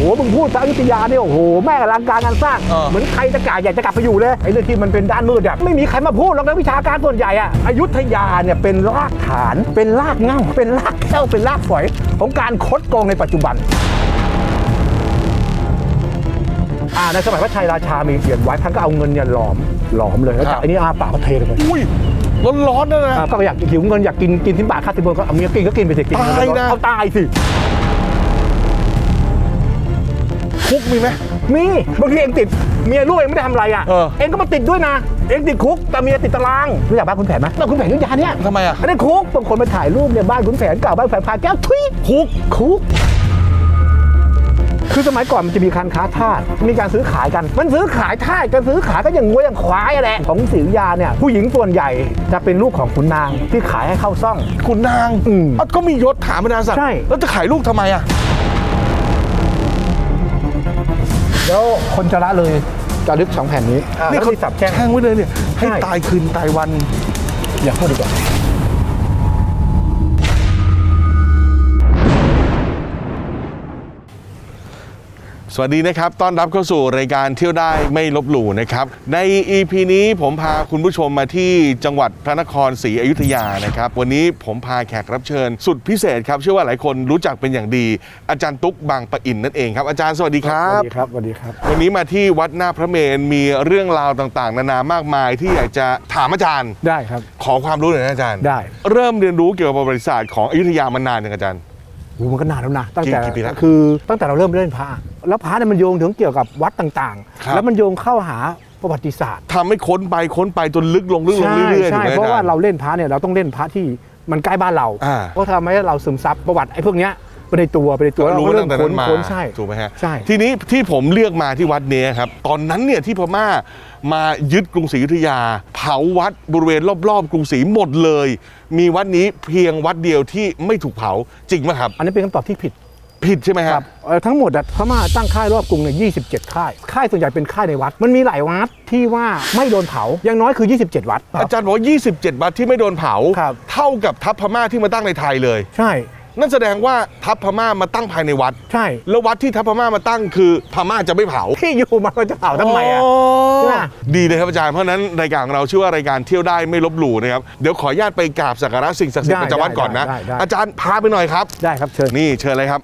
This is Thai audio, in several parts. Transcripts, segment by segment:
โหมึงพูดซะอยุธยาเนี่ยโอ้โหแม่งอลังการงานสร้างเออ เหมือนใครจะกล้าอยากจะกลับไปอยู่เลยไอ้เรื่องที่มันเป็นด้านมืดอะไม่มีใครมาพูดหรอกนะวิชาการส่วนใหญ่อะอยุธยาเนี่ยเป็นรากฐาน เป็นรากเหง้าเป็นรากแก้วเป็นรากฝอยของการคดโกงในปัจจุบัน อ่าในสมัยพระชัยราชามีเขียนไว้ท่านก็เอาเงินเนี่ยหลอมหลอมเลยแล้วครัจากบ ไอ้นี่อาปากก็เทลงไปอุ้ยร้อนๆนะนะ อ่าก็อยากหิวเงินอยากกินกินสิบบาทค่าสิบบาทก็เอาเมียกินก็กินไปสิกินเงิตายนะ เอาตายสิ คุกมีไหม มีบางทีเองติดเมียลูกเองไม่ได้ทำอะไรอะเออเองก็มาติดด้วยนะ เองติดคุกแต่เมียติดตารางรู้จักบ้านคุณแผนไหมบ้านคุณแผนอยุธยาเนี่ยทำไมอะ อันนี้คุกบางคนไปถ่ายรูปเนี่ยบ้านคุณแผนเก่าบ้านแผนพาแก้วทุยคุกคุก คือสมัยก่อนมันจะมีการค้าทาสมีการซื้อขายกัน มันซื้อขายทาสกันซื้อขายก็อย่างงัวอย่างควายอะแหละของศรีอยุธยาเนี่ยผู้หญิงส่วนใหญ่จะเป็นลูกของขุนนางที่ขายให้เข้าซ่องคุณนางอืมเอ้าก็มียศถาบรรดาศักดิ์ใช่ แล้วจะขายลูกทำไมอะ แล้วคนจะละเลยจะลึกสองแผ่นนี้นี่เขาสับแช่ง แช่งไว้เลยเนี่ยให้ใช่ ตายคืนตายวัน อย่าพูดดีกว่า สวัสดีนะครับ ต้อนรับเข้าสู่รายการเที่ยวได้ไม่ลบหลู่นะครับ ใน EP นี้ผมพาคุณผู้ชมมาที่จังหวัดพระนครศรีอยุธยานะครับ วันนี้ผมพาแขกรับเชิญ สุดพิเศษครับ เชื่อว่าหลายคนรู้จักเป็นอย่างดี อาจารย์ตุ๊กบางปะอินนั่นเองครับ อาจารย์สวัสดีครัสวับสดีครับ สวัสดีครับ วันนี้มาที่วัดหน้าพระเมรุมีเรื่องราวต่างๆ นานามากมายที่อยากจะถามอาจารย์ ได้ครับ ขอความรู้หน่อยนะอาจารย์ ได้ เริ่มเรียนรู้เกี่ยวกับประวัติศาสตร์ของอยุธยามานานยังอาจารย์ โอ้มันก็นานแล้วนะตั้งแต่กี่ปีแล้วคือตั้งแต่เราเริ่มเล่นพระแล้วพระเนี่ยมันโยงถึงเกี่ยวกับวัดต่างครับ ๆ แล้วมันโยงเข้าหาประวัติศาสตร์ทำให้ค้นไปค้นไปจนลึกลงลึกลงใช่เรื่อยๆถูกใช่ไหมเพราะว่าอจย์ เราเล่นพระเนี่ยเราต้องเล่นพระที่มันใกล้บ้านเราอ่าเพราะทำให้เราซึมซับประวัติไอ้พวกเนี้ย ไปในตัวไปในตัวก็รู้เริ่ตั้งแต่ค้นั้นนมาค้นใช่ถูกไหมฮะใช่ทีนี้ที่ผมเลือกมาที่วัดเนี้ยครับ ตอนนั้นเนี่ยที่พม่ามายึดกรุงศรีอยุธยา เผาวัดบริเวณรอบๆ กรุงศรีหมดเลย มีวัดนี้เพียงวัดเดียวที่ไม่ถูกเผาจริงไหมครับ อันนี้เป็นคำตอบที่ผิดผิดใช่ไหมคครัรับบเอ่อทั้งหมดอะพม่าตั้งค่ายรอบกรุงเนี่ย27ค่าย ค่ายส่วนใหญ่เป็นค่ายในวัด มันมีหลายวัดที่ว่าไม่โดนเผา อย่างน้อยคือ 27 วัด อาจารย์บอกว่า27 วัดที่ไม่โดนเผาครับเท่ากับทัพพม่าที่มาตั้งในไทยเลย ใช่ นั่นแสดงว่าทัพพม่ามาตั้งภายในวัด ใช่ แล้ววัดที่ทัพพม่ามาตั้งคือพม่าจะไม่เผาที่อยู่มันก็จะเผาทำไมอะใช่ไหมดีเลยครับอาจารย์เพราะฉะนั้นรายการของเราชื่อว่ารายการเที่ยวได้ไม่ลบหลู่นะครับเดี๋ยวขออนุญาตไปกราบสักการะสิ่งศักดิ์สิทธิ์ได้ประจำวัดก่อนนะได้ได้ได้อาจารย์พาไปหน่อยครับได้ครับเชิญนี่เชิญเลยครับ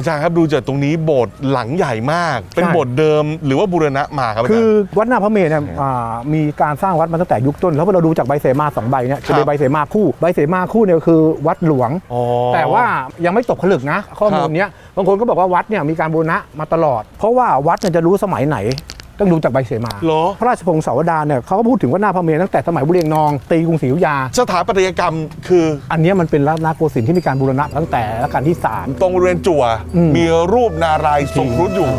อาจารย์ครับดูจากตรงนี้โบสถ์หลังใหญ่มาก เป็นโบสถ์เดิมหรือว่าบูรณะมาครับอาคืจารอย์วัดหน้าพระเมรุเนี่ยอ่ามีการสร้างวัดมาตั้งแต่ยุคต้น แล้วพอเราดูจากใบเสมาสองใบเนี่ยจะเป็ครันบ ใบเสมาคู่ใบเสมาคู่เนี่ยคือวัดหลวง อ๋อ แต่ว่ายังไม่ตกผลึกนะ ข้อมูลเนี้ยบางคนก็บอกว่าวัดเนี่ยมีการบูรณะมาตลอด เพราะว่าวัดเนี่ยจะรู้สมัยไหน ต้องดูจากใบเสมาเหรอ พระราชพงศาวดารเนี่ยเขาก็พูดถึงว่าหน้าพระเมรุตั้งแต่สมัยบุเรงนอง ตีกรุงศรีอยุธยา สถาปัตยกรรมคืออันเนี้ยมันเป็นรัตนโกสินทร์ที่มีการบูรณะตั้งแต่รัชกาลที่สาม ตรงบริเวณจั่ว อืม มีรูปนารายณ์ทรงครุฑอยู่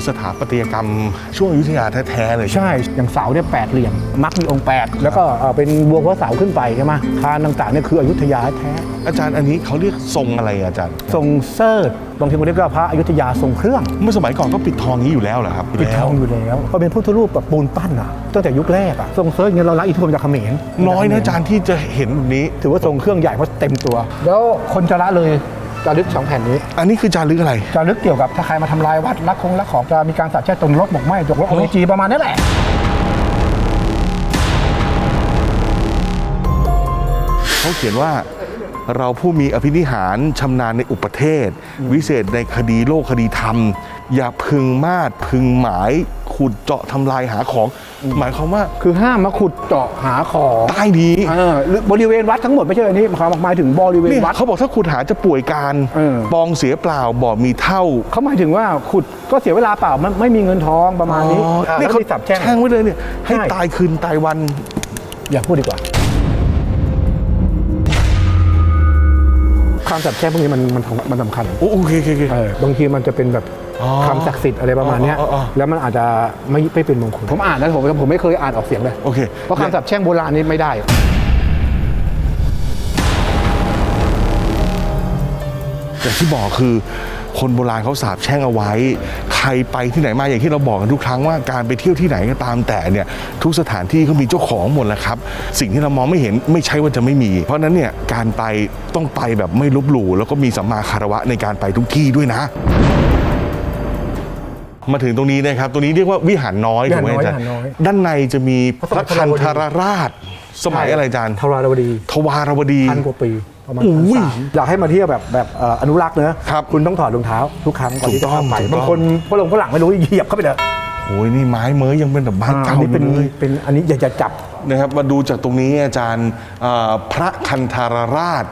คือสถาปัตยกรรมช่วงอยุธยาแท้ๆเลยใช่ไหมใช่ อย่างเสาเนี่ยแปดเหลี่ยม มักมีองค์แปดแล้วก็เอ่อเป็นบัวหัวเสาขึ้นไปใช่ไหมคานต่างๆเนี่ยคืออยุธยาแท้อาจารย์อันนี้เขาเรียกทรงอะไรอาจารย์ ทรงเซิร์ชบางทีมันเรียกว่าพระอยุธยาทรงเครื่อง เมื่อสมัยก่อนก็ปิดทองนี้อยู่แล้วเหรอครับปิดทองอยู่แล้วก็เป็นพุทธรูปแบบปูนปั้นอะตั้งแต่ยุคแรกอะทรงเซิร์ชเนี่ยเรารับอิทธิพลจากเขมรน้อยนะอาจารย์ที่จะเห็นแบบนี้ ถือว่าทรงเครื่องใหญ่เพราะเต็มตัว แล้วคนจะละเลย จะลึกสองแผ่นนี้อันนี้คือจารึกอะไรจะลึกเกี่ยวกับถ้าใครมาทำลายวัดลักคงลักของจะมีการสาดแช่งตรงรถหมกไหม้จกรถโอจีประมาณนี้แหละ เขาเขียนว่า เราผู้มีอภินิหารชำนาญในอุปเทศ วิเศษในคดีโลกคดีธรรม อย่าพึงมาดพึงหมายขุดเจาะทำลายหาของ หมายความว่าคือห้ามมาขุดเจาะหาของใต้นี้เออหรือบริเวณวัดทั้งหมดไม่ใช่อันนี้ความหมายถึงบริเวณนี่วัด เขาบอกถ้าขุดหาจะป่วยการเออ ปองเสียเปล่าบ่มีเท่าเขาหมายถึงว่าขุดก็เสียเวลาเปล่าไม่ไม่มีเงินทองประมาณนี้อ๋ออ่านี่แล้วเขามีสับแช่ง แช่งไว้เลยเนี่ยให้ใช่ ตายคืนตายวัน อย่าพูดดีกว่า คำสาปแช่งพวกนี้มันมันมันสำคัญโอโอเคโอเคโอเค เออบางทีมันจะเป็นแบบอ๋อคำศักดิ์สิทธิ์อะไรประมาณเนี้ยอ๋ออ๋ออ๋อ แล้วมันอาจจะไม่ไม่เป็นมงคลผมอ่านแล้วผมผมไม่เคยอ่านออกเสียงเลยโอเค เพราะคำสาปแช่งโบราณนี่ไม่ได้ อย่างที่บอกคือ คนโบราณเขาสาบแช่งเอาไว้ ใครไปที่ไหนมาอย่างที่เราบอกกันทุกครั้งว่าการไปเที่ยวที่ไหนก็ตามแต่เนี่ยทุกสถานที่เขามีเจ้าของหมดแหละครับ สิ่งที่เรามองไม่เห็นไม่ใช่ว่าจะไม่มี เพราะฉะนั้นเนี่ยการไปต้องไปแบบไม่ลบหลู่แล้วก็มีสัมมาคารวะในการไปทุกที่ด้วยนะมาถึงตรงนี้นะครับ ตรงนี้เรียกว่าวิหารน้อยวิถูหากรไหมน้อยอาจารวิหารน้อยย์ด้านในจะมีพพระระคันธารราช สมัยอะไรอาจารย์ทวารวดี ทวารวดีพันกว่าปี ประมาณอุ้พันยสามอยากให้มาเที่ยวแบบแบบเอ่ออนุรักษ์เนอะครับคุณต้องถอดรองเท้าทุกครั้งก่อนที่จะเข้าไปถูกต้อง บางคนฝรั่งฝรั่งไม่รู้เหยียบเข้าไปเลยโอ้ยนี่ไม้เมยยังเป็นแบบบ้านอัเก่านอนี้เป็นยู่เลย เป็นอันนี้อยากจะจับ นะครับมาดูจากตรงนี้อาจารย์เอ่อพระคันธารราช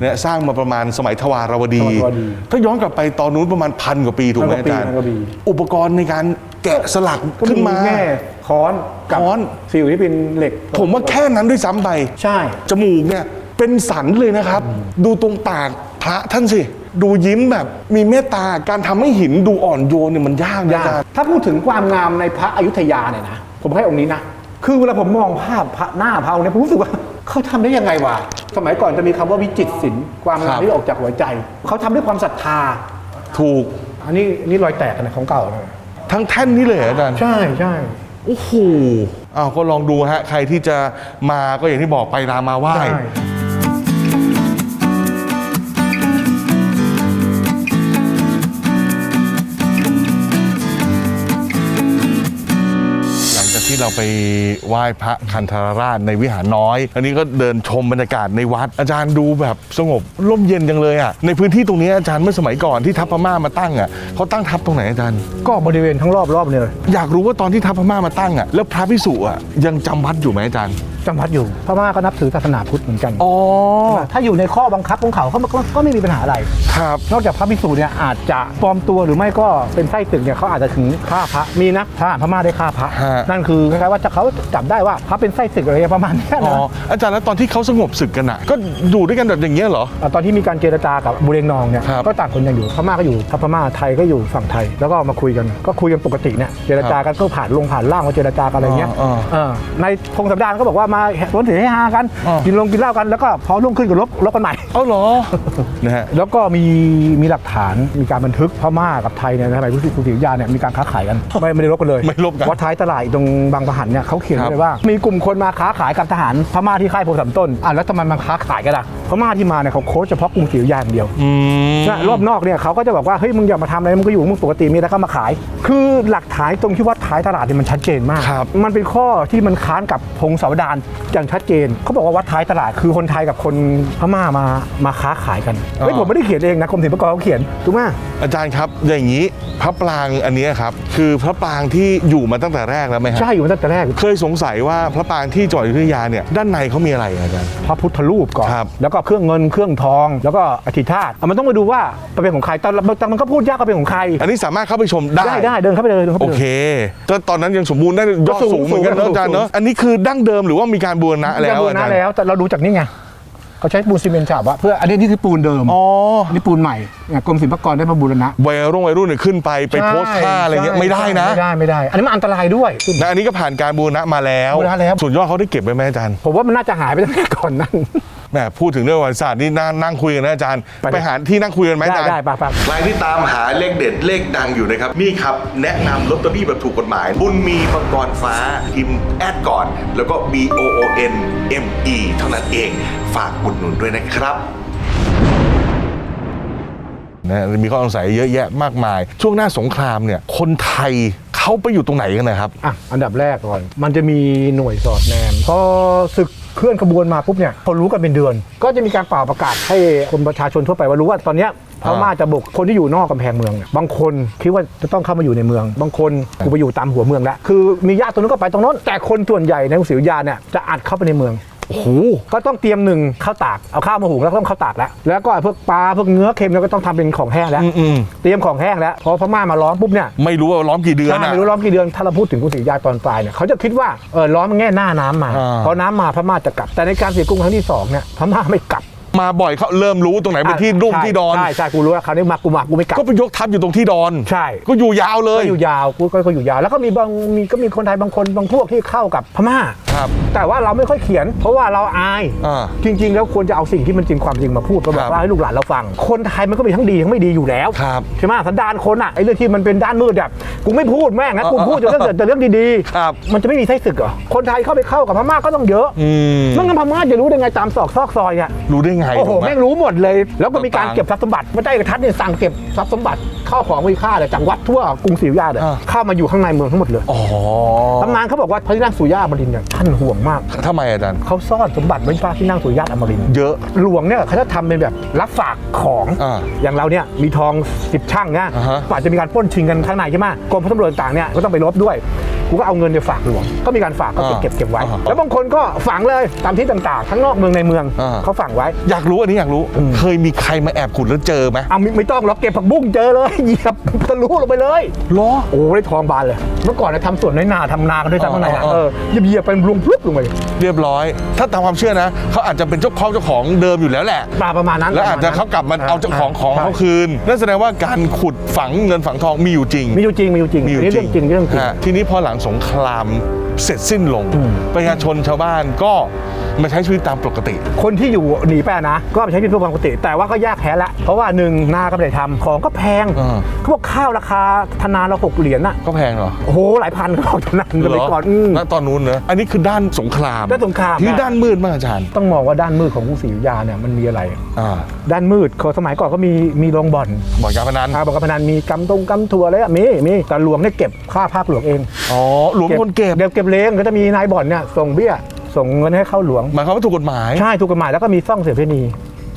เนี่ยสร้างมาประมาณสมัยทวารวดี ทวารวดีถ้าย้อนกลับไปตอนนู้นประมาณพันกว่าปีถูกไหมพันกว่าปีอาจารย์พันกว่าปี อุปกรณ์ในการแกะสลักก็ขึ้นมา แง่ค้อนกับค้อน สิวที่เป็นเหล็กผมว่าแค่นั้นด้วยซ้ำไปใช่ จมูกเนี่ย เป็นสันเลยนะครับ ดูตรงปากพระท่านสิ ดูยิ้มแบบมีเมตตาการทำให้หินดูอ่อนโยนเนี่ยมันยากนะยาอากจารย์ ถ้าพูดถึงความงามในพระอยุธยาเนี่ยนะ ผมให้องค์นี้นะ คือเวลาผมมองภาพพระหน้าพระองค์เนี้ผมรู้สึกว่า เขาทำได้ยังไงวะ สมัยก่อนจะมีคำว่าวิจิตรศิลป์ความงามที่ออกจากหัวใจ เขาทำด้วยความศรัทธา ถูกอันนี้อันนี่รอยแตกนะของเก่านะทั้งแท่นนี้เลยเหรออาจารย์ ใช่ใช่ โอ้โหอ้าวก็ลองดูฮะ ใครที่จะมาก็อย่างที่บอกไปรามาไหว้ ใช่ ที่เราไปไหว้พระคันธารราชในวิหารน้อย อันนี้ก็เดินชมบรรยากาศในวัด อาจารย์ดูแบบสงบร่มเย็นจังเลยอะในพื้นที่ตรงนี้อาจารย์เมื่อสมัยก่อนที่ทัพพม่ามาตั้งอะเขาตั้งทัพตรงไหนอาจารย์ ก็บริเวณทั้งรอบรอบเนี่ยเลยอยากรู้ว่าตอนที่ทัพพม่ามาตั้งอะแล้วพระพิสุอะยังจำวัดอยู่ไหมอาจารย์ จำวัดอยู่พม่าก็นับถือศาสนาพุทธเหมือนกันอ๋อ ถ้าอยู่ในข้อบังคับของเขาเขาก็ก็ไม่มีปัญหาอะไร ครับ นอกจากพระภิกษุเนี่ยอาจจะปลอมตัวหรือไม่ก็เป็นไส้ศึกเนี่ยเขาอาจจะถึงฆ่าพระมีนะทหารพม่าได้ฆ่าพระ ฮะ นั่นคือคล้ายๆว่าจะเขาจับได้ว่าพระเป็นไส้ศึกอะไรประมาณเนี้ยอ๋อ นะอาจารย์แล้วตอนที่เขาสงบศึกกันอะ ก็อยู่ด้วยกันแบบอย่างเงี้ยเหรออะตอนที่มีการเจรจากับบุเรงนองเนี่ยครับ ก็ต่างคนยังอยู่พม่าก็อยู่ทัพพม่าไทยก็อยู่ฝั่งไทย แล้วก็มาคุยกันก็คุยกันปกติเนี่ยเจรจากันก็ผ่านลงผ่านล่างมาเจรจากันอะไรเงี้ยอ๋ออ๋อเออในพงศาวดารก็บอกว่ามาสวนถือให้ฮากัน อ๋อ กินลงกินเหล้ากันแล้วก็พอรุ่งขึ้นก็ลบลบกันใหม่ เอาเหรอ นะฮะ แล้วก็มีมีหลักฐานมีการบันทึกพม่ากับไทยเนี่ยในสมัยพุทธิคุติยาเนี่ยมีการค้าขายกันไม่ไม่ได้ลบกันเลยไม่ลบกันวัดท้ายตลาดตรงบางประหันเนี่ยเขาเขียนครับไว้เลยว่า มีกลุ่มคนมาค้าขายกับทหารพม่าที่ค่ายโพธิ์สามต้นอะแล้วทำไมมันค้าขายกันล่ะพม่าที่มาเนี่ยเขาโค้ชเฉพาะกรุงศรีอยุธยาอย่างเดียว อืม นะรอบนอกเนี่ยเขาก็จะบอกว่าเฮ้ยมึงอย่ามาทำอะไรมึงก็อยู่มึงปกติมีแล้วก็มาขาย คือหลักฐานตรงที่วัดท้ายตลาดเนี่ยมันชัดเจนมาก ครับมันเป็นข้อที่มันค้านกับพงศาวดารอย่างชัดเจนเขาบอกว่าวัดท้ายตลาดคือคนไทยกับคนพม่ามามาค้าขายกันเฮ้ยผมไม่ได้เขียนเองนะกรมศิลปากรเขาเขียนถูกไหมอาจารย์ครับอย่างนี้พระปรางอันเนี้ยครับคือพระปรางที่อยู่มาตั้งแต่แรกแล้วไหมฮะใช่อยู่มาตั้งแต่แรก เคยสงสัยว่าพระปรางที่จังหวัดอยุธยาเนี่ยด้านในเขามีอะไรอาจารย์พระพุทธรูปก่อนครับแล้วก็เครื่องเงินเครื่องทอง แล้วก็อธิษฐานอะมันต้องมาดูว่าเป็นของใครตอนตอนมันก็พูดยากก็เป็นของใคร อันนี้สามารถเข้าไปชมได้ได้ได้เดินเข้าไปเลยเดินเข้าไปโอเลยเคแต่ตอนนั้นยังสมบูรณ์ได้ยอดก็สูสูงงเหมือนกันเนอะสูงอาจารย์เนอะสูงอันนี้คือดั้งเดิมหรือว่ามีการบูรณะแล้วยังบูรอาณะจารย์แล้วแต่เราดูจากนี่ไงเขาใช้ปูนซีเมนต์ฉาบอะเพื่ออันนี้นี่คือปูนเดิมอ๋ออันนี่ปูนใหม่เนี่ยกรมศิลปากรได้มาบูรณะวัยรุ่งวัยรุ่นเนี่ยขึ้นไปไปโพสท่าอะไรเงี้ยใช่ไม่ได้นะไม่ได้ไม่ได้ อันนี้มันอันตรายด้วยและอันนี้ก็ผ่านการบูรณะมาแล้วบูรณะแล้ว ส่วนยอดเขาได้เก็บไว้ไหมอาจารย์ ผมว่ามันน่าจะหายไปตั้งแต่ก่อนนั้น แหมพูดถึงเรื่องประวัติศาสตร์นี่นั่งนั่งคุยกันนะอาจารย์ ไปเลยไปหาที่นั่งคุยกันไหมอาได้จารย์ ได้ปะปะ ใครที่ตามหาเลขเด็ดเลขดังอยู่นะครับ นี่ครับ แนะนำลอตเตอรี่แบบถูกกฎหมาย บุญมีมังกรฟ้าพิมพ์แอดก่อน แล้วก็ B O O N M E เท่านั้นเองฝากอุดหนุนด้วยนะครับ นะมีข้อสงสัยเยอะแยะมากมาย ช่วงหน้าสงครามเนี่ย คนไทยเขาไปอยู่ตรงไหนกันนะครับ อะ อันดับแรกก่อน มันจะมีหน่วยสอดแนม พอศึก เคลื่อนขบวนมาปุ๊บเนี่ยคนรู้กันเป็นเดือน ก็จะมีการเป่าประกาศให้คนประชาชนทั่วไปว่ารู้ว่าตอนเนี้ยพม่าจะบุกคนที่อยู่นอกกำแพงเมืองเนี่ยบางคนคิดว่าจะต้องเข้ามาอยู่ในเมือง บางคนกูไปอยู่ตามหัวเมืองแล้วคือมีญาติตรงนู้นก็ไปตรงโน้นแต่คนส่วนใหญ่ในกรุงศรีอยุธยาเนี่ยจะอัดเข้าไปในเมือง โอ้โหก็ต้องเตรียมหนึ่งข้าวตากเอาข้าวมาหุงแล้วก็ต้องข้าวตากแล้วแล้วก็พวกปลาพวกเนื้อเค็มแล้วก็ต้องทำเป็นของแห้งแล้ว อืมเตรียมของแห้งแล้วพอพม่ามาล้อมปุ๊บเนี่ยไม่รู้ว่าล้อมกี่เดือนใช่อะไม่รู้ล้อมกี่เดือนถ้าเราพูดถึงกรุงศรีอยุธยาตอนปลายเนี่ยเขาจะคิดว่าเออล้อมแง่หน้าน้ำมาอ่า พอน้ำมาพม่าจะกลับ แต่ในการเสียกรุงครั้งที่สองเนี่ยพม่าไม่กลับ มาบ่อยเขาเริ่มรู้ตรงไหนเป็นที่รุ่มใช่ที่ดอน ใช่ใช่กูรู้แล้วคราวนี้มากูมากูไม่กลับก็ไปยกทัพอยู่ตรงที่ดอน ใช่ ก็อยู่ยาวเลยก็อยู่ยาวกูก็ก็อยู่ยาว แล้วก็มีบางมีก็มีคนไทยบางคนบางพวกที่เข้ากับพม่าครับแต่ว่าเราไม่ค่อยเขียน เพราะว่าเราอายอ่าจริง ๆ แล้วควรจะเอาสิ่งที่มันจริงความจริงมาพูดก็แบครับบว่าให้ลูกหลานเราฟัง คนไทยมันก็มีทั้งดีทั้งไม่ดีอยู่แล้วครับใช่ไหมสันดานคนอะไอ้เรื่องที่มันเป็นด้านมืดแบบกูไม่พูดแม่งนะกูพูดแต่เรื่องแต่เรื่องดีครับมันจะไม่มีไส้ศึกเหรอคนไทยเข้าไปเข้ากับพม่าก็ต้องเยอะอืมไม่งั้นพม่าจะรู้ได้ไงตามซอกซอกซอยอะรู้ได้ไงโอ้โหถูกไหม แม่งรู้หมดเลย แล้วก็มีการต่างๆเก็บทรัพย์สมบัติพระเจ้าเอกทัศน์เนี่ยสั่งเก็บทรัพย์สมบัติข้าวของมีค่าเลยจากวัดทั่วกรุงศรีอยุธยาเนี่ยอ่า เข้ามาอยู่ข้างในเมืองทั้งหมดเลยอ๋อตำนานเขาบอกว่าพระที่นั่งสุริยะอมรินทร์เนี่ยท่านห่วงมาก ทำไมอาจารย์ เขาซ่อนสมบัติไว้ที่พระที่นั่งสุริยะอมรินทร์เยอะ หลวงเนี่ยเขาจะทำเป็นแบบรับฝากของอ่าอย่างเราเนี่ยมีทองสิบช่างเนี่ยอ่าฮะอาจจะมีการปล้นชิงกันข้างในใช่ไหมกรมพระตำรวจต่างๆเนี่ยก็ต้องไปลบด้วย กูก็เอาเงินไปฝากหลวง ก็มีการฝากก็เก็บเก็บเก็บไว้ อ่าแล้วบางคนก็ฝังเลยตามที่ต่างๆทั้งนอกเมืองในเมืองอ่า เขาฝังไว้อยากรู้อันนี้อยากรู้ เคยมีใครมาแอบขุดแล้วเจอไหมเอาไม่ไม่ต้องหรอกเก็บผักบุ้งเจอเลยเหยียบทะลุลงไปเลย เหรอ โอ้ได้ทองบานเลย เมื่อก่อนเนี่ยทำสวนในนาทำนากันด้วยซ้ำข้างในอะอ๋ออ๋อ เออเหยียบเหยียบเป็นลุงพลุบลงไปเรียบร้อย ถ้าตามความเชื่อนะเขาอาจจะเป็นเจ้าของเจ้าของเดิมอยู่แล้วแหละปลาประมาณนั้นแล้วอาจจะเขากลับมาเอาเจ้าของของเขาคืนนั่นแสดงว่าการขุดฝังเงินฝังทองมีอยู่จริง มีอยู่จริงมีอยู่จริงมีอยู่อันนี้เรื่องจริงเรื่องจริง ฮะทีนี้พอหลังสงครามเสร็จสิ้นลงอืมประชาชนชาวบ้านก็มาใช้ชีวิตตามปกติ คนที่อยู่หนีไปอะนะ ก็ไปใช้ชีวิตปกติ แต่ว่าก็ยากแพ้ละ เพราะว่าหนึ่งนาก็ไม่ได้ทำของก็แพงอ่าเขาบอกข้าวราคาธนาเราหกเหรียญน่ะก็แพงเหรอโอ้โหหลายพันก็บอกตอนนั้นสมัยก่อนอืมณตอนนู้นเนอะอันนี้คือด้านสงครามด้านสงครามที่นะด้านมืดมากอาจารย์ต้องมองว่าด้านมืดของกรุงศรีอยุธยาเนี่ยมันมีอะไรอ่าด้านมืดของสมัยก่อนก็มีมีโรงบ่อนบ่อนการพนันอาบอกกับพนันมีกำตรงกำทัวอะไรอะมีมีแต่หลวงเนี่ยเก็บค่าภาคหลวงเองอ๋อหลวงคนเก็บเก็บเก็บเลงก็จะมีนายบ่อนเนี่ยส่งเบี้ย ส่งเงินให้เข้าหลวงหมายความว่าถูกกฎหมาย ใช่ถูกกฎหมายแล้วก็มีซ่องเสียเพณี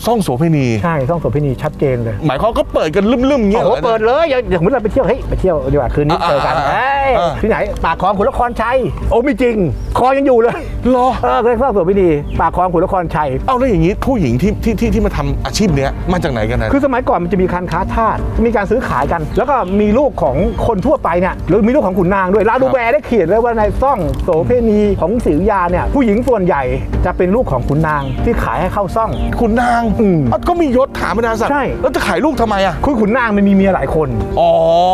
ซ่องโสเภณี ใช่ซ่องเสียเพณีชัดเจนเลย หมายความเขาเปิดกันลืมๆอย่างเงี้โอ้ยโหเปิดเลยอย่างอย่างสมมติเราไปเที่ยวเฮ้ยไปเที่ยวดีกว่าคืนนี้อ่าเจอกันอ่าเอ้ยอ่าที่ไหนปากคลองขุนนครชัยโอ้ไม่จริงคอยังอยู่เลยเหรอเออเคยซ่องเสียเพณีปากคลองขุนนครชัยเอาแล้วอย่างนี้ผู้หญิงที่ที่ที่ที่มาทำอาชีพเนี้ยมาจากไหนกันนะคือสมัยก่อนมันจะมีการค้าทาสมีการซื้อขายกัน แล้วก็มีลูกของคนทั่วไปเนี่ยหรือมีลูกของขุนนางด้วยลาดูแบร์ได้เขียนไว้ว่าในซ่องโสเพณีของศรีอยุธยาเนี่ยผู้หญิงส่วนใหญ่จะเป็นลูกของขุนนางที่ขายให้เข้าซ่องคุณนางอืมอะก็มียศถาบรรดาศักดิ์ใช่ แล้วจะขายลูกทำไมอะ คือขุนนางมันมีเมียหลายคน อ๋อ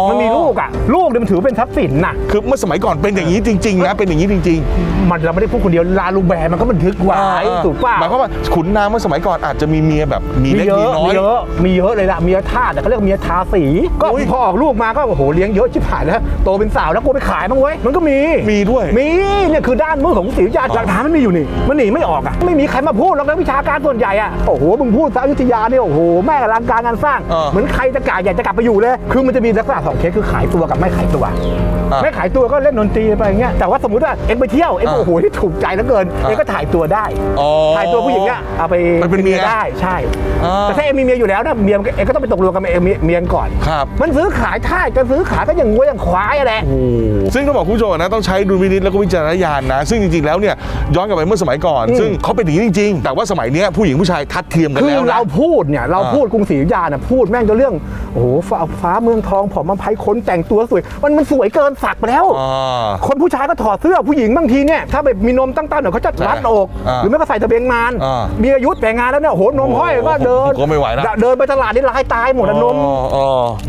มันมีลูกอะ ลูกเนี่ยมันถือเป็นทรัพย์สินน่ะ คือเมื่อสมัยก่อนเป็นอย่างนี้จริงๆนะ เป็นอย่างนี้จริงมันเราไม่ได้พูดคนเดียวลาลูแบร์มันก็บันทึกๆไว้อ่าถูกป่ะหมายความว่าขุนนางเมื่อสมัยก่อนอาจจะมีเมียแบบมีมีเล็กเยมีอะน้อมีย เยอะมีเยอะเลยล่ะเมียทาสแต่เขาเรียกเมียทาสี ก็อุ๊ย พอออกลูกมาก็โอ้โหเลี้ยงเยอะชิบหายแล้วโตเป็นสาวแล้วกูไปขายบ้างเว้ยมันก็มีมีด้วย มีเนี่ยคือด้านมือของศรีอยุธยาหลักฐานมันมีอยู่นี่มันหนีไม่ออกอะไม่มีใครมาพูดหรอกนักวิชาการส่วนใหญ่อะโอ้โหมึงพูดซะอยุธยาเนี่ยโอ้โหแม่อลังการงานสร้าง เออเหมือนใครจะกล้าอยากจะกลับไปอยู่เลย คือมันจะมีลักษณะสองเคสคือขายตัวกับไม่ขายตัว อะไม่ขายตัวก็เล่นดนตรีไปอย่างเงี้ยแต่ว่าสมมติว่าเอ็งไปเที่ยวเอ็งอะโอ้โหที่ถูกใจเหลือเกินเอ็งก็ถ่ายตัวได้อ๋อ ถ่ายตัวผู้หญิงเนี่ยเอาไปไปเป็นเมียได้ใช่อ่าแต่ถ้าเอ็งมีเมียอยู่แล้วนะเมียมันก็เอ็งก็ต้องไปตกลงกับเอ็งเมียก่อนครับ มันซื้อขายท่าสจะซื้อขายก็อย่างงวยอย่างควายอะแหละซึ่งต้องบอกคุณผู้ชมนะต้องใช้ดุลพินิจแล้วก็วิจารณญาณนะ ซึ่งจริงๆแล้วเนี่ยย้อนกลับไปเมื่อสมัยก่อนอืมซึ่งเขาเป็นอย่างนี้จริง ๆ แต่ว่าสมัยเนี้ยผู้หญิงผู้ชายทัดเทียมกันคือแล้วนะ เราพูดเนี่ยเราอ่าพูดกรุงศรีอยุธยาเนี่ยพูดแม่งจะเรื่องโอ้โหฟ้าฟ้าเมืองทองผอมมันไพคนแต่งตัวสวย มันมันสวยเกินสักไปแล้ว อ่าคนผู้ชายก็ถอดเสื้อผู้หญิงบางทีเนี่ยถ้าแบบมีนมตั้งๆหน่อยเขาจะรัดอก อ่าหรือไม่ก็ใส่ตะเบงงานอ่ามีอายุแต่งงานแล้วเนี่ยโอ้โหนมห้อยก็เดินก็ไม่ไหวนะ เดินไปตลาดนี่ลายตายหมดอะนมอ๋ออ๋อ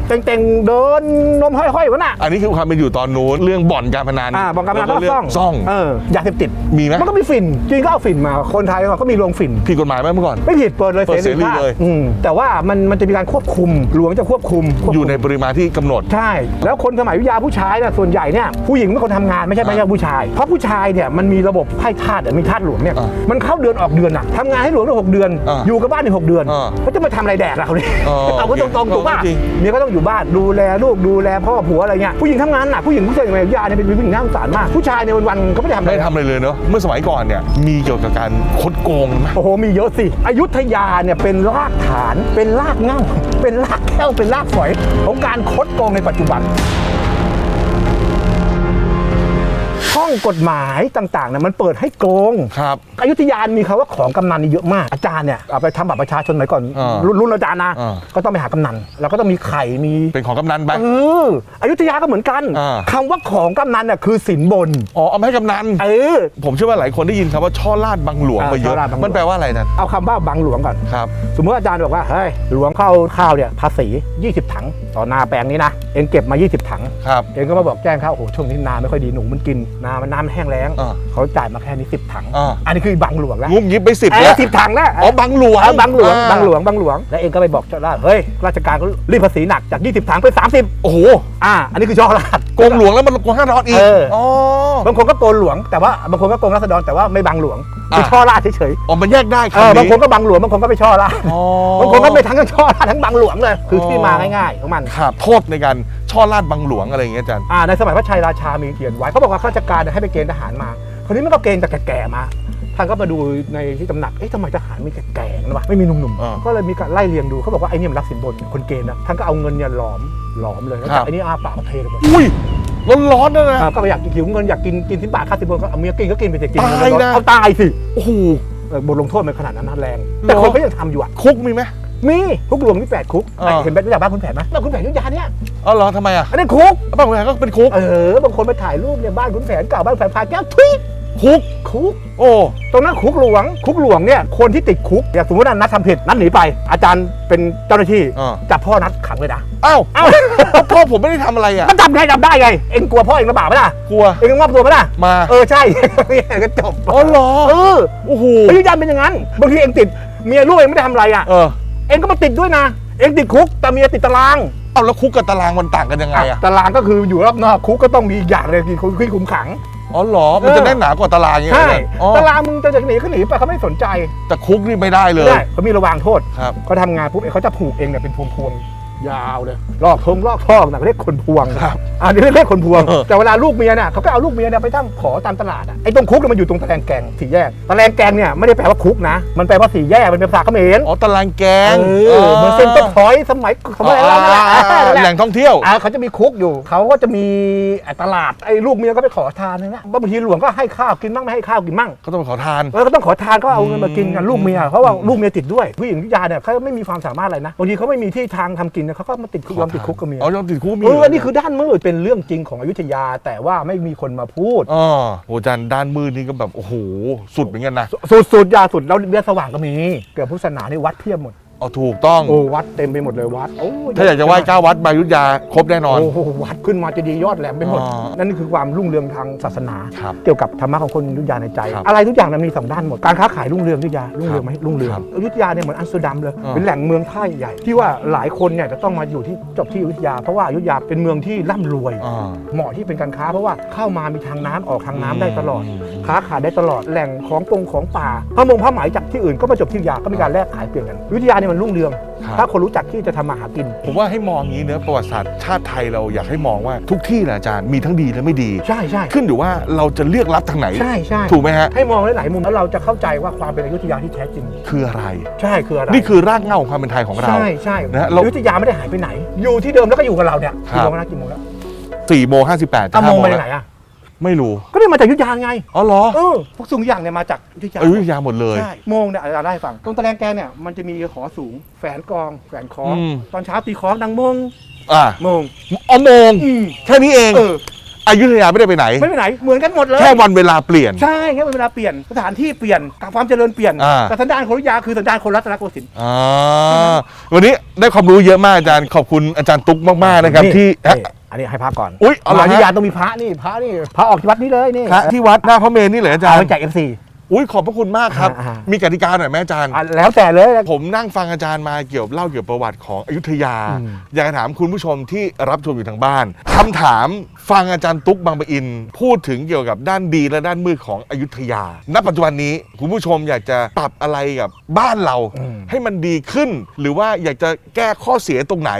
แต่งๆเดินนมห้อยๆวะน่ะอันนี้คือความเป็นอยู่ตอนนู้นเรื่องบ่อนการพนันอ่าบอกกำลังแล้ก็วเรื่ซ่องซ่อง เออยาเสพติดมีไหม มันก็มีฝิ่นจริงก็เอาฝิ่นมาคนไทยก็มีโรงฝิ่น ผิดกฎหมายไหมเมื่อก่อน ไม่ผิดเปิดเลยเปิดเสรีภาพเลย อืมแต่ว่ามันมันจะมีการควบคุมหลวงจะควบคุมควบคุม อยู่ในปริมาณที่กำหนด ใช่ แล้วคนสมัยวิทยาผู้ชายเนี่ยส่วนใหญ่เนี่ยผู้หญิงเป็นคนทำงานไม่ใช่ไม่ใช่ผู้ชาย เพราะผู้ชายเนี่ยมันมีระบบไพ่ทาสอะมีทาสหลวงเนี่ยอ่ามันเข้าเดือนออกเดือนอะทำงานให้หลวงได้หกเดือน อ่าอยู่กับบ้านอีกหกเดือนอ่าแล้วจะมาทำอะไรแดกล่ะเขาเนี่ยอ๋อเอาก็ตรงๆถูกป่ะจริง เมียก็ต้องอยู่บ้านดูแลลูกดูแลพ่อผัวอะไรเงี้ยผู้หญิงทำงานหนักผู้หญิงผู้ชายในวิทยาเนี่ยเป็นผู้หญิงน่าสงสารมากผู้ชายในยวันๆก็ไม่ได้ทำอะไรไม่ทำอะไรเลยเนอะเมื่อสมัยก่อนเนี่ยมีเกี่ยวกับการคดโกงไหม โอ้โหมีเยอะสิอยุธยาเนี่ยเป็นรากฐาน เป็นรากเง่าเป็นรากแก้วเป็นรากฝอยของการคดโกงในปัจจุบัน ช่องกฎหมายต่างๆเนี่ยมันเปิดให้โกงครับอยุธยามีคำว่าของกำนันนี่เยอะมาก อาจารย์เนี่ยเอาไปทำบัตรประชาชนสมัยก่อน อ่ารุ่นรุ่นอาจารย์นะ อ่า ก็ต้องไปหากำนัน แล้วก็ต้องมีไข่มีเป็นของกำนันไป เอออยุธยาก็เหมือนกันอ่า คำว่าของกำนันน่ะคือสินบน อ๋อเอามาให้กำนัน เออ ผมเชื่อว่าหลายคนได้ยินคำว่าช่อลาดบังหลวงอ่ามาเยอะช่อลาดบังหลวง มันแปลว่าอะไรนะเอาคำว่าบางหลวงก่อน ครับ สมมติอาจารย์บอกว่าเฮ้ยหลวงเข้าข้าวเนี่ยภาษี 20 ถัง ต่อนาแปลงนี้นะ เองเก็บมา 20 ถัง ครับ เองก็มาบอกแจ้งเขาโอ้โหช่วงนี้นาไม่ค่อยดีหนูมันกินนามันน้ำมันแห้งแล้งอ่าเขาจ่ายมาแค่นี้10ถังอ่าอันนี้คือบางหลวงแล้วงุ้มยิบไปสิบเอแล้อวสิบถังแล้วอ๋อบังหลวงเออบางหลวงอ่บางหลวงบางหลวงแล้วเองก็ไปบอกเจ้าราชเฮ้ยราชการก็รีดภาษีหนักจาก 20ถังเป็น30โอ้โหอ่าอันนี้คือช่อราช โกงหลวงแล้วมันโกงห้าร้อยอีกเอออ๋ อบางคนก็โกนหลวงแต่ว่าบางคนก็โกงรัษฎรแต่ว่าไม่บางหลวง คืออะช่อราชเฉยอ๋อมันแยกได้ๆคเออบางนี้คนก็บางหลวงบางคนก็ไปช่อราชอ๋อบางคนก็ไปทั้งช่อราชทั้งบางหลวงเลยคือออที่มาง่ายๆของมัน ครับโทษในการช่อลาดบังหลวงอะไรอย่างเงี้ยอาจารย์ อ่าในสมัยพระชัยราชามีเขียนไว้เขาบอกว่าข้าราชการเนี่ยให้ไปเกณฑ์ทหารมาคนนี้มันก็เกณฑ์แต่แก่ๆมา ท่านก็มาดูในที่ตำหนัก เอ๊ะทำไมทหารมีแก่ๆนะวะไม่มีหนุ่มอ่า ๆ ก็เลยมีการไล่เรียงดูเขาบอกว่าไอ้นี่มันรับสินบนคนเกณฑ์นะ ท่านก็เอาเงินเนี่ยหลอมหลอมเลยแล้วครัจับบไอ้นี่อาปากเทเลยหมดอุ้ย ร้อนๆนะนะอ่าก็อยากหิวเงินอยากกินกินสินบาทค่าสินบนก็เอาเมียกินก็กินไปสิกินเงินตายลดนะ เอาตายสิโอ้โหเออบทลงโทษมันขนาดนั้นนะแรง แต่เหรอคนก็ยังทำอยู่อะคุกมีไหมมีคุกหลวงมีแปดคุกอ่าเห็นแบบรู้จักบ้านคุณแผนไหมบ้านคุณแผนอยุธยาเนี่ยอ๋อเหรอทำไมอะอันนี้คุกบางคนก็เป็นคุกเออบางคนไปถ่ายรูปเนี่ยบ้านคุณแผนเก่าบ้านคุณแผนพาแก้วทุย คุกคุก โอ้ ตรงนั้นคุกหลวง คุกหลวงเนี่ยคนที่ติดคุกอย่างสมมติว่านัดทำผิดนัดหนีไป อาจารย์เป็นเจ้าหน้าที่อ่า จับพ่อนัดขังเลยนะอ้าวเอ้าพ่อผมไม่ได้ทำอะไรอะ ก็จับไงจับได้ไง เอ็งกลัวพ่อเอ็งลำบากไหมล่ะกลัว เอ็งมอบตัวไหมล่ะมา เออใช่ ก็จบอ๋อเหรอ เออโอ้โหอยุธยาเป็นอย่างนั้นบางทีเอ็งติดเมียลูกเอ็งไม่ได้ทำอะไรอะ เออ เอ็งก็มาติดด้วยนะ เอ็งติดคุกแต่เมียติดตาราง เอาแล้วคุกกับตารางมันต่างกันยังไงอะ ตารางก็คืออยู่รอบนอกคุกก็ต้องมีอีกอย่างเลยคือคุกคุมขัง อ๋อเหรอ มันจะแน่นหนากว่าตารางอย่างเงี้ยใช่เหรออ๋อตารางมึงจะหนีก็หนีไปเขาไม่สนใจแต่คุกนี่ไม่ได้เลไม่ยได้เขามีระวางโทษครับ เขาทำงานปุ๊บเอ้ยเขาจะผูกเองเนี่ยเป็นพวงพวงๆ ยาวเลย ลอกทงลอกทองนะเขาเรียกคนพวงครับอันนี้เรียกคนพวงเออแต่เวลาลูกเมียเนี่ยเขาก็เอาลูกเมียเนี่ยไปตั้งขอตามตลาดอะไอ้ตรงคุกเนี่ยมันอยู่ตรงตะแลงแกงสี่แยกตะแลงแกงเนี่ยไม่ได้แปลว่าคุกนะ มันแปลว่าสี่แยกมันเป็นภาษาเขมรอ๋อตารางแกงเออเหมือนเส้นต้นถอยสมัยสมัยอะไรนั่นแหละอ่านั่นแหแหล่ละงท่องเที่ยวอ่าเขาจะมีคุกอยู่เขาก็จะมีไอ้ตลาดไอ้ลูกเมียก็ไปขอทานนะบางทีหลวงก็ให้ข้าวกินมั่งไม่ให้ข้าวกินมั่งก็ต้องไปขอทานแล้วก็ต้องขอทานก็เอาเงินมากินกันลูกเมียเพราะว่าลูกเมียติดด้วยผู้หญิงวิทยาเนี่ยเขาไม่มีความสามารถอะไรนะบางทีเขาไม่มีที่ทางทำกินนะเขาก็มาติดคุกยอมติดคุกกับเมียอ๋อยอมติดคุกมีเอออันนี้คือด้านมืดเป็นเรื่องจริงของอยุธยา แต่ว่าไม่มีคนมาพูดอ๋อโหอาจารย์ด้านมืดนี่ก็แบบโอ้โหสุดเหมือนกันนะสุดสุดยาสุดแล้วเรือสว่างก็มีเกือบพุทธศาสนานี่วัดเพียบหมด เอาถูกต้อง โอ้วัดเต็มไปหมดเลยวัดโอ้ถ้าอยากจะไหว้เก้าวัดมายุทธยาครบแน่นอน โอ้โหวัดขึ้นมาจะดียอดแหลมไปหมด อ๋อนั่นคือความรุ่งเรืองทางศาสนา ครับเกี่ยวกับธรรมะของคนอยุธยาในใจ ครับอะไรทุกอย่างมันมีสองด้านหมด การค้าขายรุ่งเรืองอยุธยารุ่งเรืองไหมรุ่งเรืองครับอยุธยาเนี่ยเหมือนอัมสเตอร์ดัมเลย อ่า เป็นแหล่งเมืองท่าใหญ่ที่ว่าหลายคนเนี่ยจะต้องมาอยู่ที่จบที่อยุธยา เพราะว่าอยุธยาเป็นเมืองที่ร่ำรวย อ่า เหมาะที่เป็นการค้าเพราะว่าเข้ามามีทางน้ำออกทางน้ำได้ตลอด อืม ค้าขายได้ตลอดแหล่งของปงของป่าพระมงพระไหมจากที่อื่นก็มาจบที่อยุธยาก็มีการแลกขายเปลี่ยนกันอยุธยาเนี่ยมันรุ่งเรืองครับถ้าคนรู้จักที่จะทำมาหากิน ผมว่าให้มองอย่างนี้เนื้อะประวัติศาสตร์ชาติไทยเราอยากให้มองว่าทุกที่แหละอาจารย์มีทั้งดีและไม่ดี ใช่ใช่ขึ้นอยู่ว่าเราจะเลือกรับทางไหน ใช่ใช่ถูกไหมฮะ ให้มองหลายๆมุมแล้วเราจะเข้าใจว่าความเป็นอยุธยาที่แท้จริง คืออะไร ใช่คืออะไรนี่คือรากเหง้าของความเป็นไทยของเรา ใช่ใช่นะฮะเรา อยุธยาไม่ได้หายไปไหน อยู่ที่เดิมแล้วก็อยู่กับเราเนี่ยครับกี่โมงนะกี่โมงแล้ว4โมง58จะเอาโมง5โมไปงแล้วไหนอะ ไม่รู้ก็ได้มาจากอยุธยาไงอ๋อเหรอเออพวกสูงอย่างเนี่ยมาจากอยุธยาอยุธยาหมดเลย ใช่โมงเนี่ยอาจารย์ได้ฟัง ตรงตะแลงแกงเนี่ยมันจะมีหอสูงแฝนกองแฝนคล้องอืม ตอนเช้าตีคล้องดังโมงอ่าโมงอ๋อโมงอืมแค่นี้เองเอออยุธยาไม่ได้ไปไหน ไม่ไปไหนเหมือนกันหมดเลย แค่วันเวลาเปลี่ยน ใช่แค่เวลาเปลี่ยนสถานที่เปลี่ยนกับความเจริญเปลี่ยนอ่า แต่สันดานของอยุธยาคือสันดานคนรัตนโกสินทร์ อ่าวันนี้ได้ความรู้เยอะมากอาจารย์ขอบคุณอาจารย์ตุ๊กมากๆนะครับที่นี่ อันนี้ให้พระก่อนอุ๊ยเอาเหรอ มาฮะอยุธยาต้องมีพระนี่พระนี่พระออกที่วัดนี้เลยนี่พระที่วัดหน้าพระเมรุนี่เหรออาจารเอาย์ ไปแจกเอฟซี อุ้ยขอบพระคุณมากครับ อ่ามีกติกาหน่อยไหมอาจารย์แล้วแต่เลย ผมนั่งฟังอาจารย์มาเกี่ยวเล่าเกี่ยวกับประวัติของอยุธยา อืม อยากจะถามคุณผู้ชมที่รับชมอยู่ทางบ้านคำถามฟังอาจารย์ตุ๊กบางปะอิน พูดถึงเกี่ยวกับด้านดีและด้านมืดของอยุธยา ณ ปัจจุบันนี้คุณผู้ชมอยากจะปรับอะไรกับบ้านเรา ให้มันดีขึ้น หรือว่าอยากจะแก้ข้อเสียตรงไหน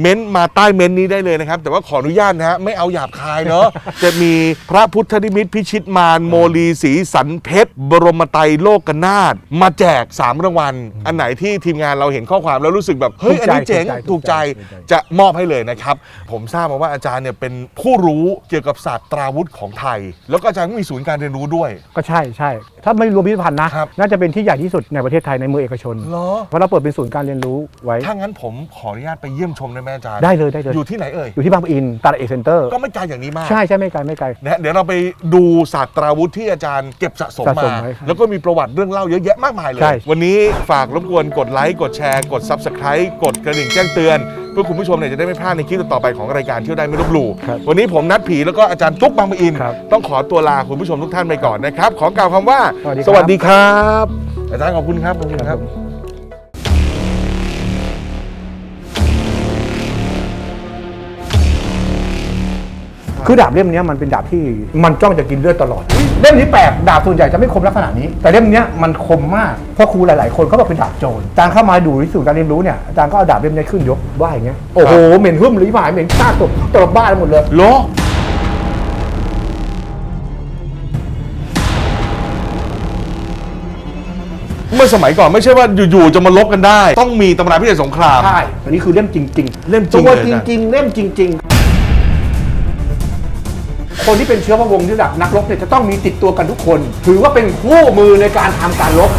เม้นต์มาใต้เม้นต์นี้ได้เลยนะครับ แต่ว่าขออนุญาตนะฮะไม่เอาหยาบคายเนาะจะมีพระพุทธนิมิตรพิชิตมารโมลีศรีสันเพชรบรมไตรโลกนาถมาแจก 3 รางวัล อันไหนที่ทีมงานเราเห็นข้อความแล้วรู้สึกแบบ เฮ้ย อันนี้เจ๋งถูถูกกใจใจถูกใจจะมอบให้เลยนะครับ ผมทราบมาว่าอาจารย์เนี่ยเป็นผู้รู้เกี่ยวกับศาสตราวุธของไทย แล้วก็อาจารย์ก็มีศูนย์การเรียนรู้ด้วย ก็ใช่ใช่ถ้าไม่รวมพิพิธภัณฑ์นะ ครับ น่าจะเป็นที่ใหญ่ที่สุดในประเทศไทยในมือเอกชน เหรอ เพราะเราเปิดเป็นศูนย์การเรียนรู้ไว้ ถ้างั้นผมขออนุญาตไปเยี่ยมชมได้ไหมอาจารย์ได้เลยได้เลย อยู่ที่ไหนเอ่ย อยู่ที่บางปะอินตลาดเอกเซ็นเตอร์ ก็ไม่ไกลอย่างนี้มากใช่ใช่ไม่ไกลไม่ไกล นะฮะเดี๋ยวเราไปดูศาสตราวุธที่อาจารย์เก็บสะสมสะสมามไว้ครับ แล้วก็มีประวัติเรื่องเล่าเยอะแยะมากมายเลย ใช่ วันนี้ฝากรบกวนกดไลค์กดแชร์กด Subscribe กดกระดิ่งแจ้งเตือน เพื่อคุณผู้ชมเนี่ยจะได้ไม่พลาดในคลิปต่อๆไปของรายการเที่ยวได้ไม่ลบหลู่ครับวันนี้ผมนัดผีแล้วก็อาจารย์ตุ๊กบางปะอิน ครับต้องขอตัวลาคุณผู้ชมทุกท่านไปก่อนนะครับ ขอกล่าวคำว่าสวัสดีครับสวัสดีครับอาจารย์ขอบคุณครับขอบคุณครับคือดาบเล่มเนี้ยมันเป็นดาบที่มันจ้องจะกินเลือดตลอด เล่มนี้แปลกดาบส่วนใหญ่จะไม่คมลักษณะนี้ แต่เล่มเนี้ยมันคมมากเพราะครูหลาย ๆ คนเขาบอกเป็นดาบโจรอาจารย์เข้ามาดูที่ศูนย์การเรียนรู้เนี่ยอาจารย์ก็เอาดาบเล่มนี้ขึ้นยกไหว่าอย่างเงี้ยโอ้โหเหม็นหึ่มหรือหมายเหม็นซากตบตลบบ้านหมดเลย โลเมื่อสมัยก่อนไม่ใช่ว่าอยู่ ๆ จะมาลบกันได้ ต้องมีตำราพิเศษสงคราม ใช่ อันนี้คือเล่มจริง ๆ เล่มจริงตัวเลยจนะ ริง ๆ เล่มจริง ๆ คนที่เป็นเชื้อพระวงศ์ที่ระดับนักรบเนี่ยจะต้องมีติดตัวกันทุกคน ถือว่าเป็นคู่มือในการทำการรบ